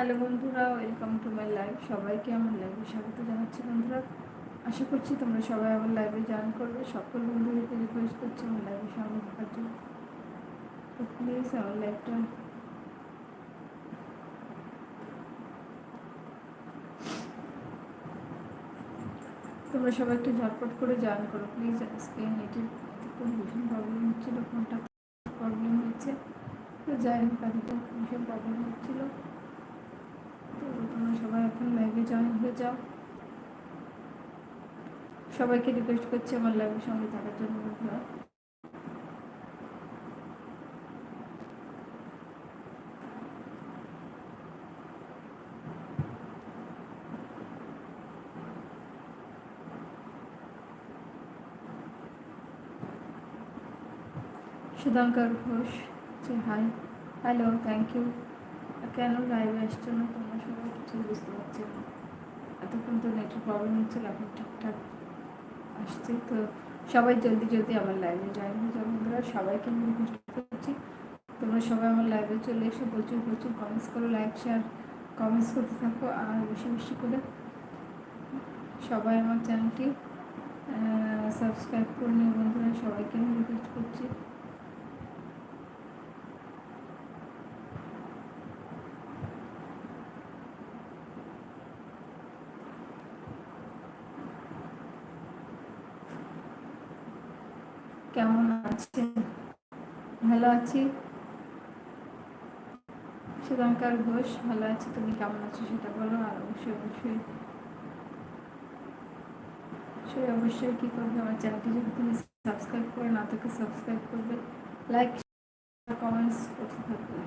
Hello বন্ধুরা welcome to my live সবাইকে আমার লাইভে স্বাগত জানাচ্ছি বন্ধুরা। আশা করছি তোমরা সবাই আমার লাইভে জয়েন করবে। সকল বন্ধুদেরকে রিকোয়েস্ট করছি আমার লাইভে সঙ্গে থাকার জন্য। তো প্লিজ আমার লাইভটা তোমরা সবাই একটু ঝটপট করে জয়েন করো। প্লিজ আজকে নেটের এতক্ষণ ভীষণ প্রবলেম হচ্ছিল। ফোনটা প্রবলেম হচ্ছে তো হোক, আজকে ভীষণ প্রবলেম হচ্ছিল। তোমরা সবাই এখন লাইভে জয়েন হয়ে যাও। সবাইকে রিকোয়েস্ট করছি আমার লাইভের সঙ্গে থাকার জন্য বন্ধুরা। Sudhankar Ghosh hi hello thank you কেন লাইভে আসছো না? তোমরা সবাই কিছুই বুঝতে পারছি না। এতক্ষণ তো নেটের প্রবলেম হচ্ছিল, এখন ঠিকঠাক আসছে। তো সবাই জলদি জলদি আমার লাইভে জয়েন বন্ধুরা। সবাইকে আমি রিকোয়েস্ট করছি, তোমরা সবাই আমার লাইভে চলে এসে। প্রচুর প্রচুর কমেন্টস করো লাইক শেয়ার কমেন্টস করতে থাকো আর বেশি বেশি করে সবাই আমার চ্যানেলটি সাবস্ক্রাইব করে নিও বন্ধুরা। সবাইকে আমি রিকোয়েস্ট করছি। কেমন আছেন? ভালো আছি। সুধাঙ্কার ঘোষ, ভালো আছি। তুমি কেমন আছো সেটা বলো, আর অবশ্যই অবশ্যই। সে অবশ্যই কি করবে? আমার চ্যানেলটি যদি তুমি সাবস্ক্রাইব করে না তোকে সাবস্ক্রাইব করবে। লাইক কমেন্টস করতে থাকবে।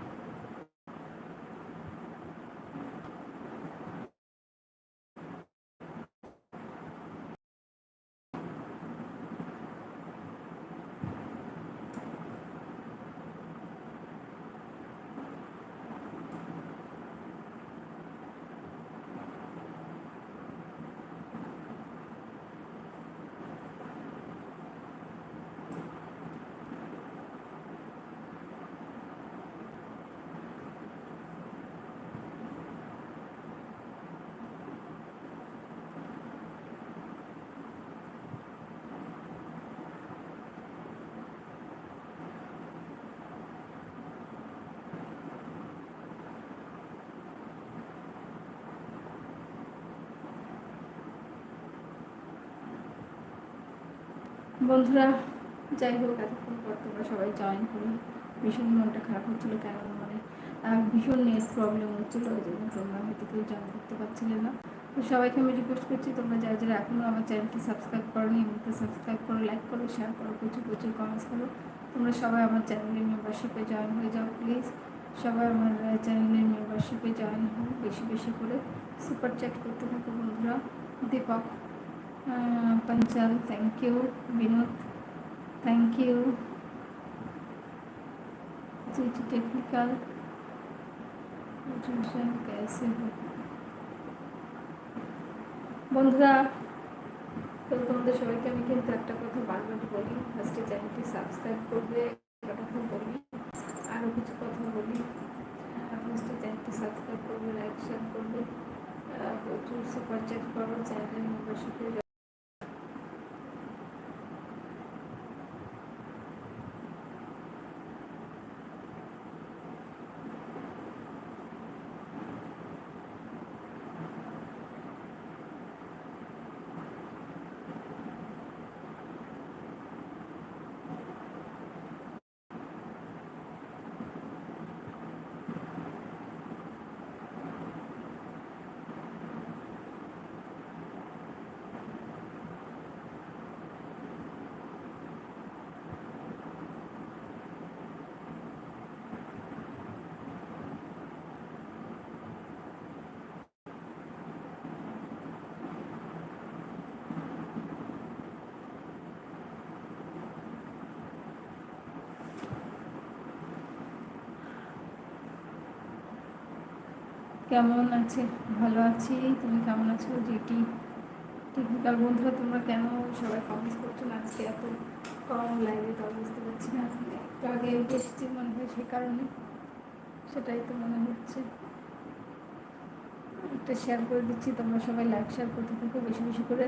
বন্ধুরা, যাই হোক, এতক্ষণ পর তোমরা সবাই জয়েন করো ভীষণ মনটা খারাপ হচ্ছিল কেন মানে ভীষণ নেট প্রবলেম হচ্ছিল, ওই জন্য তোমরা হয়তো কেউ জয়েন করতে পারছিলে না। তো সবাইকে আমি রিকোয়েস্ট করছি, তোমরা যারা যারা এখনও আমার চ্যানেলটি সাবস্ক্রাইব করো নি আমাকে সাবস্ক্রাইব করো লাইক করো শেয়ার করো, প্রচুর প্রচুর কমেন্টস করো। তোমরা সবাই আমার চ্যানেলের মেম্বারশিপে জয়েন হয়ে যাও প্লিজ সবাই আমার চ্যানেলের মেম্বারশিপে জয়েন হও, বেশি বেশি করে। সুপার চ্যাট করতে থাকো বন্ধুরা। Deepak Panchal thank you Vinod thank you ji ji technical कैसे हो বন্ধুরা তো তোমাদের সবাইকে আমি কিন্তু একটা কথা বারবার বলি ফার্স্টে চ্যানেলটি সাবস্ক্রাইব করবে একটা কথা বলি আরও কিছু কথা বলি ফার্স্টে চ্যানেলটি সাবস্ক্রাইব করবে লাইক শেয়ার করবে প্রচুর সুপার চ্যাট করো চ্যানেলের মেম্বারশিপে কেমন আছে? ভালো আছি। তুমি কেমন আছো? যেটি টেকনিক্যাল বন্ধুরা, তোমরা কেন সবাই কমেন্টস করছ না? আজকে এত কম লাইভে তো বুঝতে পারছি না। একটু আগে এসেছি মনে হয় সে কারণে। সেটাই তো মনে হচ্ছে। একটা শেয়ার করে দিচ্ছি। তোমরা সবাই লাইক শেয়ার করতে থাকো। বেশি বেশি করে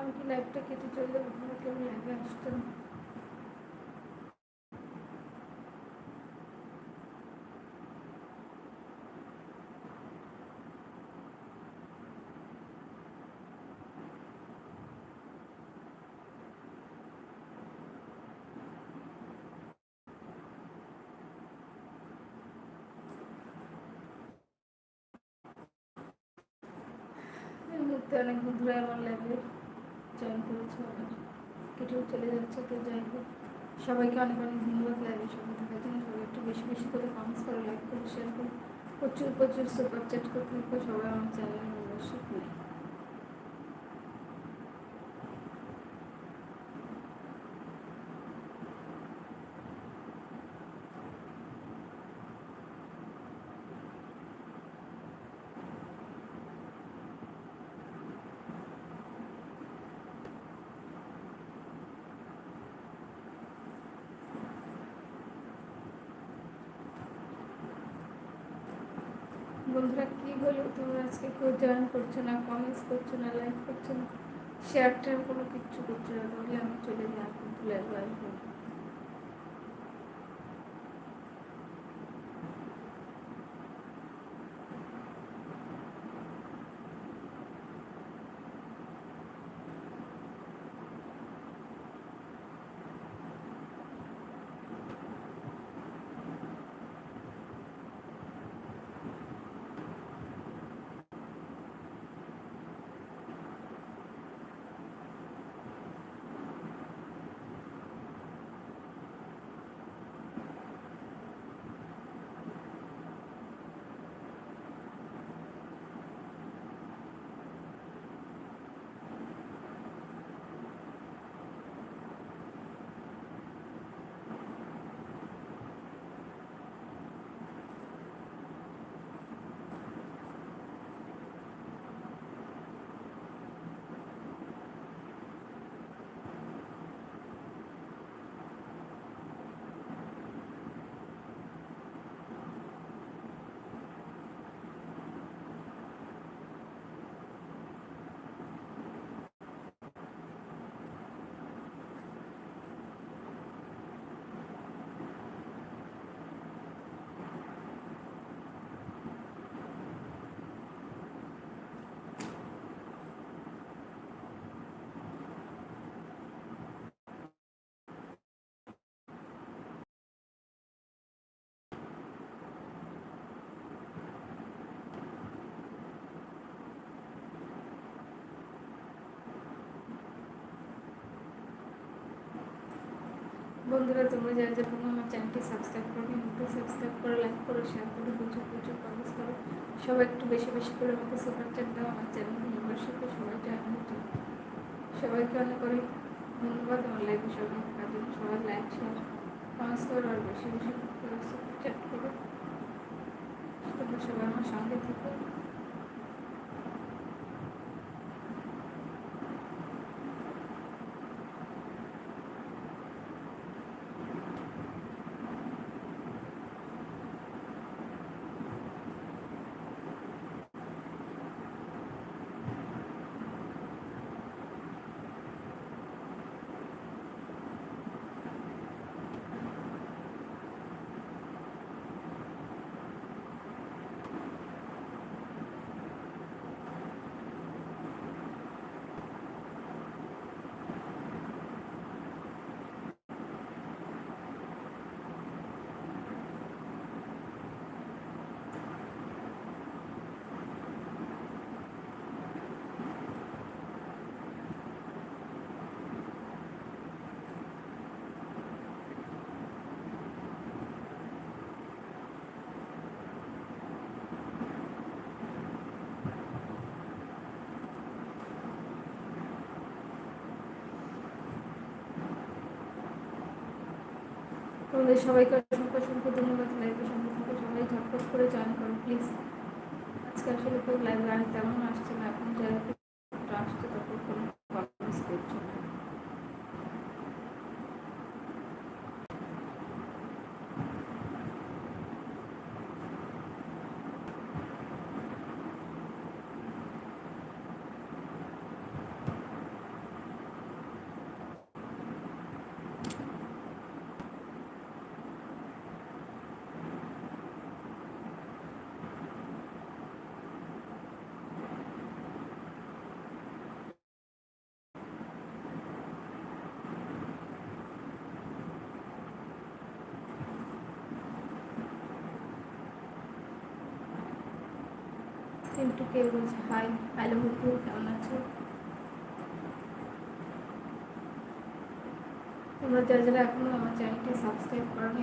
আমি কি লাইভটা কেটে চলে যাব তোমরা কেউ লাইভে আসতো না। অনেক বন্ধুরা আমার লাইভে জয়েন করেছে কেটেও চলে যাচ্ছে, তো যাই হোক। সবাইকে অনেক অনেক ধন্যবাদ লাইভে সবাই থাকার জন্য। সবাই একটু বেশি বেশি করে কমেন্টস করে লাইক করে শেয়ার করো। প্রচুর প্রচুর সুপার চ্যাট করতে থাকো। সবাই আমার চ্যানেলের মেম্বারশিপ বন্ধুরা, কী হলো? তোমরা আজকে কেউ জয়েন করছ না কমেন্টস করছ না লাইক করছ না? শেয়ার টেয়ার কোনো কিচ্ছু করছ না, তাহলে আমি চলে যাই আপনি ভুলে আসব বন্ধুরা, তোমরা যারা যারা আমার চ্যানেলটি সাবস্ক্রাইব করো একটু সাবস্ক্রাইব করো লাইক করো শেয়ার করো, প্রচুর প্রচুর কমেন্টস করো। সবাই একটু বেশি বেশি করে আমাকে সুপার চ্যাট দাও, আমার চ্যানেল মেম্বারশিপে সবাই জয়েন হচ্ছে সবাইকে অনেক অনেক ধন্যবাদ, আমার লাইফে সবাই থাকার জন্য সবাই লাইক শেয়ার কমেন্টস করো, আর বেশি বেশি করে সুপার চ্যাট করো। তোমরা সবাই আমার সঙ্গে থেকো। তোমাদের সবাইকে অসংখ্য অসংখ্য ধন্যবাদ। লাইভের সঙ্গে থাকো সবাই ঝটপট করে জয়েন করো প্লিজ আজকে আসলে খুব লাইভ আর তেমন আসছে না। এখন যাই আসছে তারপর কোনো কমেন্টস করছে না কিন্তু কেউ বলছে, হাই, হ্যালো বুকু কেমন আছো? তোমরা যারা যারা এখনও আমার চ্যানেলটি সাবস্ক্রাইব করো নি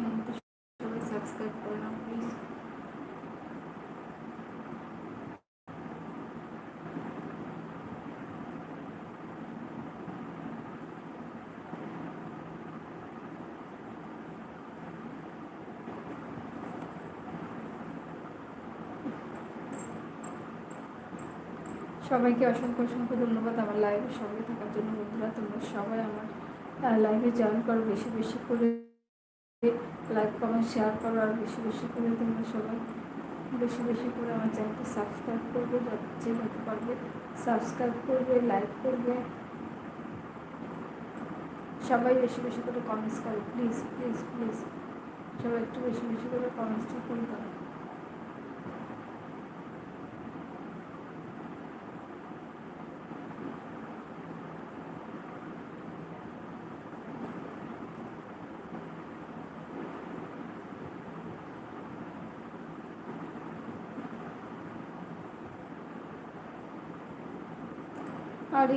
সবাই সাবস্ক্রাইব করে নাও প্লিজ সবাইকে অসংখ্য অসংখ্য ধন্যবাদ আমার লাইভে সঙ্গে থাকার জন্য। বন্ধুরা, তোমরা সবাই আমার লাইভে জয়েন করো, বেশি বেশি করে লাইক কমেন্ট শেয়ার করো আর বেশি বেশি করে তোমরা সবাই বেশি বেশি করে আমার চ্যানেলটি সাবস্ক্রাইব করবে যে হতে পারবে সাবস্ক্রাইব করবে লাইক করবে। সবাই বেশি বেশি করে কমেন্টস করো প্লিজ প্লিজ প্লিজ সবাই একটু বেশি বেশি করে কমেন্টসটা করে দাও।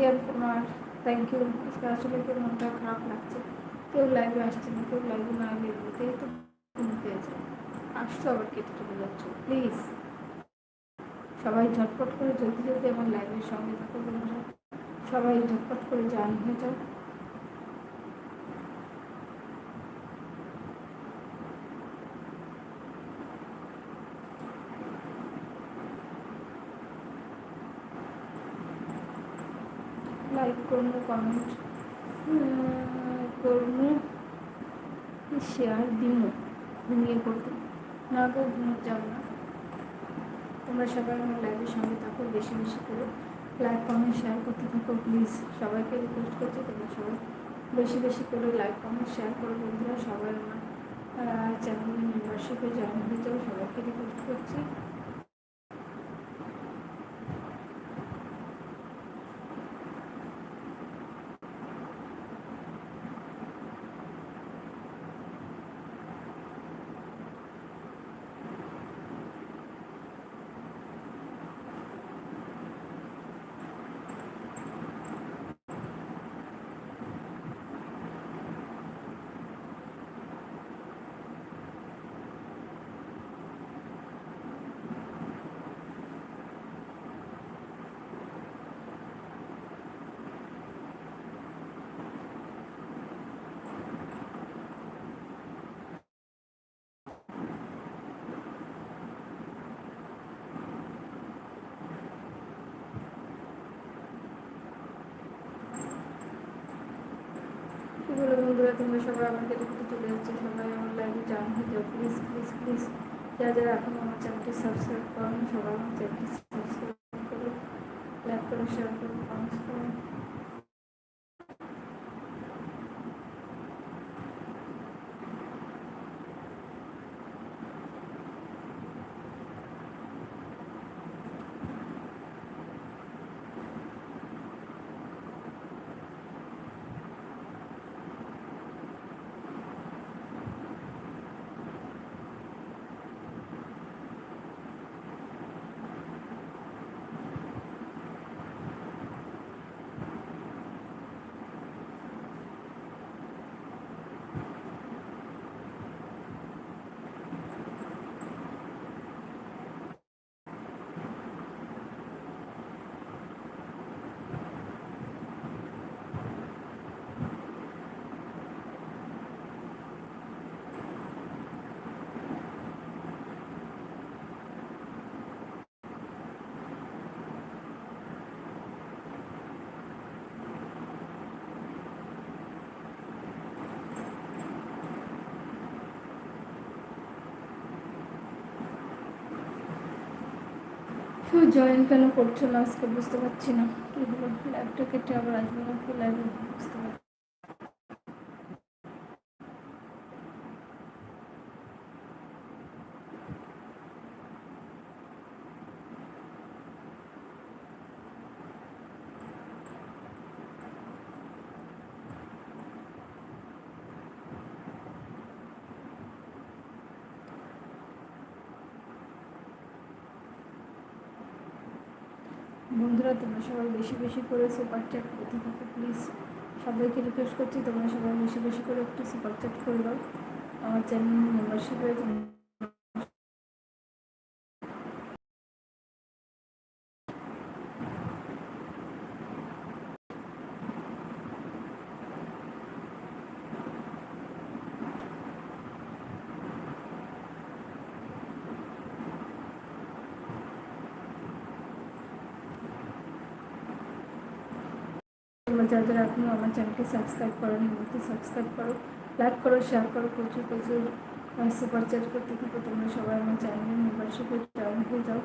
আরিয়ান কুমার থ্যাংক ইউ আসলে কেউ মনটা খারাপ লাগছে। কেউ লাইভে আসছে না, কেউ লাইভে না গেলেই তো ঘুম পেয়েছে। আসছো আবার কেটে চলে যাচ্ছ প্লিজ সবাই ঝটপট করে জলদি জলদি আমার লাইভের সঙ্গে থাকো বন্ধুরা। সবাই ঝটপট করে জান হয়ে যাও লাইক করব কমেন্ট করব শেয়ার দিমো ঘুমিয়ে পড়তে। না গো, ঘুমোতে যাব না। তোমরা সবাই আমার লাইভের সঙ্গে থাকো, বেশি বেশি করে। লাইক কমেন্ট শেয়ার করতে থাকো প্লিজ সবাইকে রিকোয়েস্ট করছি, তোমরা সবাই বেশি বেশি করে লাইক কমেন্ট শেয়ার করো, বন্ধুরা। সবাই আমার চ্যানেল মেম্বারশিপে জয়েন হয়ে যাবে সবাইকে রিকোয়েস্ট করছি কী বলে বন্ধুরা, তোমরা সবাই আমাকে দেখতে চলে যাচ্ছে। সবাই আমার লাইভে জান হয়ে যাও। প্লিজ প্লিজ প্লিজ যারা যারা এখন আমার চ্যানেলটি সাবস্ক্রাইব করেন, সবাই আমার চ্যানেলটি সাবস্ক্রাইব করো লাইক করো শেয়ার করো কমেন্টস করো। কেউ জয়েন কেন করছ না? আজকে বুঝতে পারছি না। কি হলো? ল্যাবটা কেটে আবার আসবে না কি লাইভে বুঝতে পারছি বন্ধুরা তোমরা সবাই বেশি বেশি করে সুপার চ্যাট করতে থাকো প্লিজ সবাইকে রিকোয়েস্ট করছি তোমরা সবাই বেশি বেশি করে একটু সুপার চ্যাট করে দাও। আমার চ্যানেল মেম্বারশিপে তোমরা যারা যারা এখনও আমার চ্যানেলকে সাবস্ক্রাইব করো নিয়মিত সাবস্ক্রাইব করো লাইক করো শেয়ার করো, প্রচুর প্রচুর সুপার চ্যাট করতে থাকো, তোমরা সবাই আমার চ্যানেলের মেম্বারশিপে জয়েন হয়ে যাও।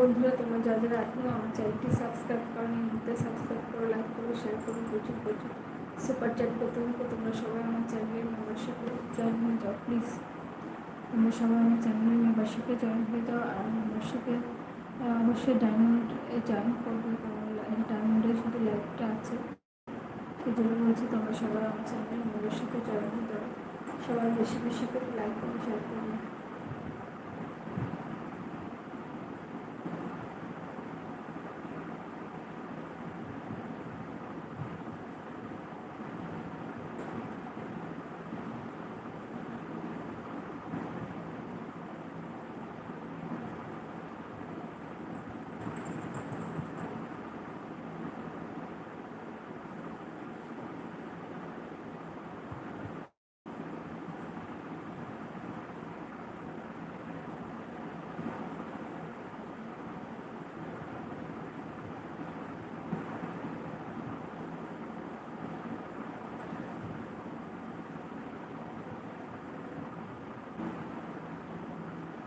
বন্ধুরা, তোমরা যা যারা এখনও আমার চ্যানেলটি সাবস্ক্রাইব করো নিয়মিত সাবস্ক্রাইব করো লাইক করো শেয়ার করো, প্রচুর প্রচুর সুপার চ্যাট করতে থাকো। তোমরা সবাই আমার চ্যানেলের মেম্বারশিপে জয়েন হয়ে যাও প্লিজ তোমরা সবাই আমার চ্যানেলের মেম্বারশিপে জয়েন হয়ে যাও আর মেম্বারশিপে অবশ্যই ডায়মন্ডে জয়েন করবে কারণ ডায়মন্ডের শুধু লাইভটা আছে। সেই জন্য বলছি তোমরা সবাই আমার চ্যানেলের মেম্বারশিপে জয়েন হয়ে যাও। সবাই বেশি বেশি করে লাইক করো শেয়ার করবে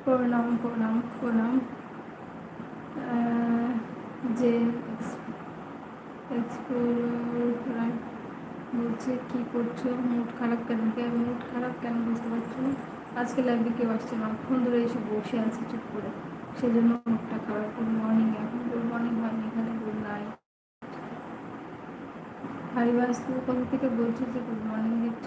প্রণাম প্রণাম প্রণাম যে বলছে, কী করছ? মুড খারাপ কেন? মুড খারাপ কেন? বুঝতে পারছ আজকে লাইভে কেউ আসছে না। অক্ষণ ধরে এসে বসে আছে চুপ করে। সেই জন্য মুডটা খারাপ। গুড মর্নিং এখন গুড মর্নিং হয়নি এখানে গুড নাইট হারিবাস তুই কোথা থেকে বলছো যে গুড মর্নিং দিচ্ছ?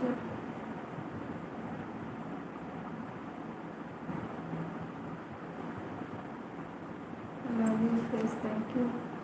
嗯。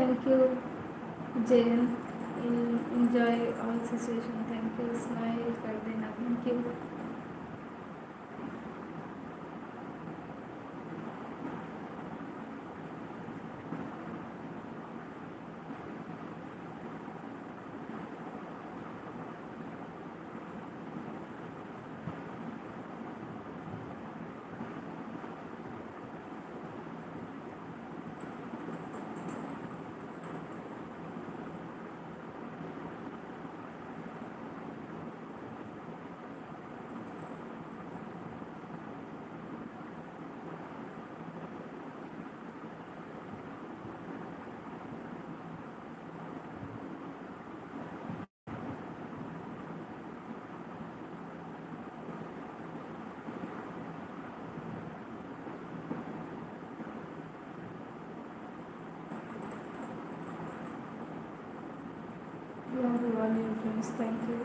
thank you Jen enjoy all situation thank you smile कर देना thank you Love you, all your friends. Thank you.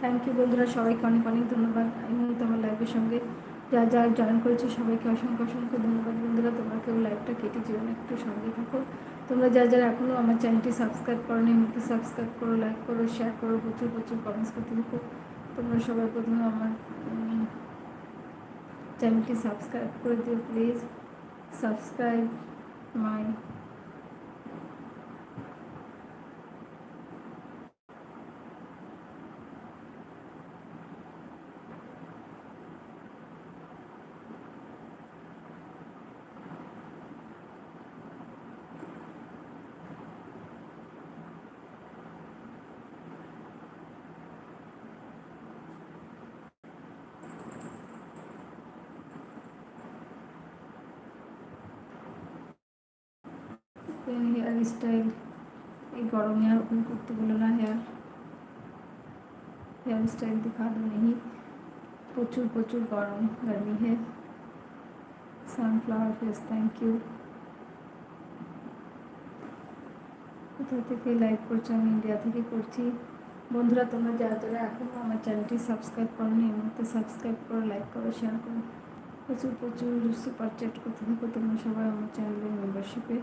Thank you বন্ধুরা, সবাইকে অনেক অনেক ধন্যবাদ। এই মুহূর্তে আমার লাইভের সঙ্গে যা যা জয়েন করেছে, সবাইকে অসংখ্য অসংখ্য ধন্যবাদ। বন্ধুরা, তোমরা কেউ লাইভটা কেটে যেও না, একটু সঙ্গে থাকো। তোমরা যা যারা এখনও আমার চ্যানেলটি সাবস্ক্রাইব করো নি মুহূর্তে সাবস্ক্রাইব করো লাইক করো শেয়ার করো, প্রচুর প্রচুর কমেন্টস করতে থাকো। তোমরা সবাই প্রথমে আমার চ্যানেলটি সাবস্ক্রাইব করে দিও please subscribe my hair style ये गरम यार ओपन करते बोलो ना हेयर हेयर स्टाइल दिखा दो नहीं प्रचुर प्रचुर गरम गर्मी है সানফ্লাওয়ার ফেস থ্যাংক ইউ কোথা থেকে লাইভ করছো আমি ইন্ডিয়া থেকে করছি বন্ধুরা তোমরা যারা যারা এখনও আমার চ্যানেলটি সাবস্ক্রাইব করোনি এই মুহূর্তে সাবস্ক্রাইব করো লাইক করো শেয়ার করো প্রচুর প্রচুর সুপার চ্যাট করতে থাকো তোমরা সবাই আমার চ্যানেলের মেম্বারশিপে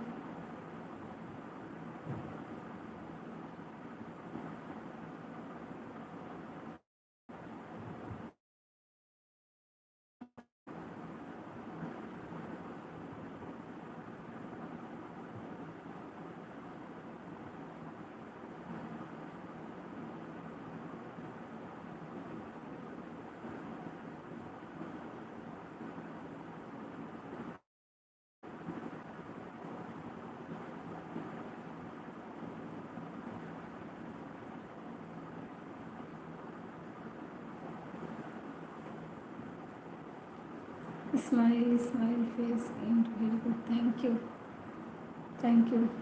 smile smile face and very good. Thank you. Thank you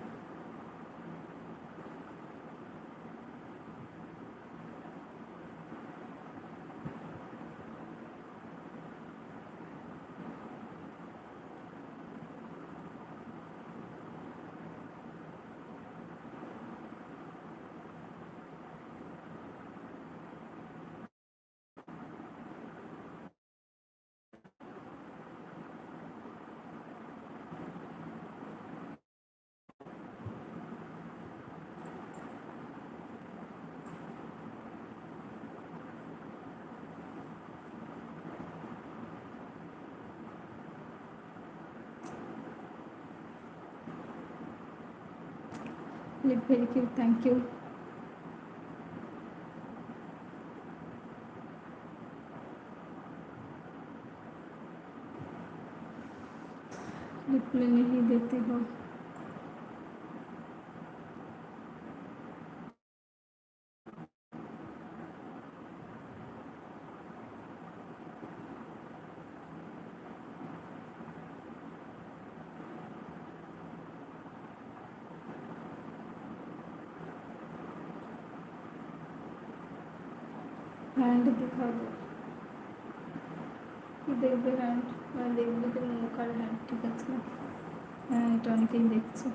very cute thank you reply नहीं देते हो হ্যান্ড দেখাবো দেখবে হ্যান্ড মানে দেখবে তো মুখ হ্যান্ড ঠিক আছে। হ্যাঁ এটা অনেকেই দেখছে।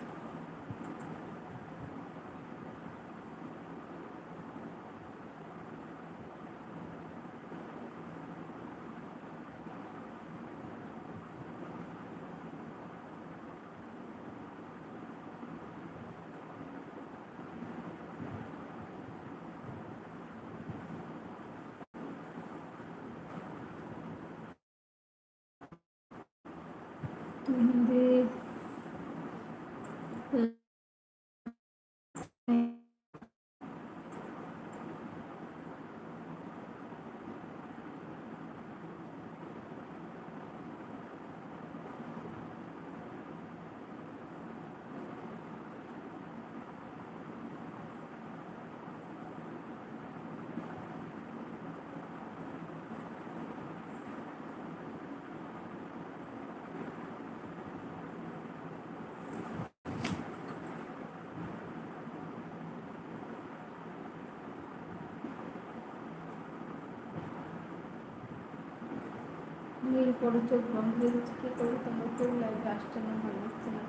মেয়ের পরে চোখ বন্ধ হয়ে যাচ্ছে কী করব তোমরা কেউ লাইভে আসছে না ভালো লাগছে না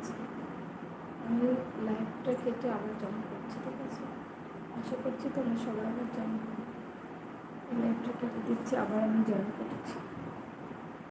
আমি লাইভটা কেটে আবার জয়েন করছি, ঠিক আছে? আশা করছি তোমরা সবাই আবার জয়েন করো লাইভটা কেটে দিচ্ছি, আবার আমি জয়েন করছি।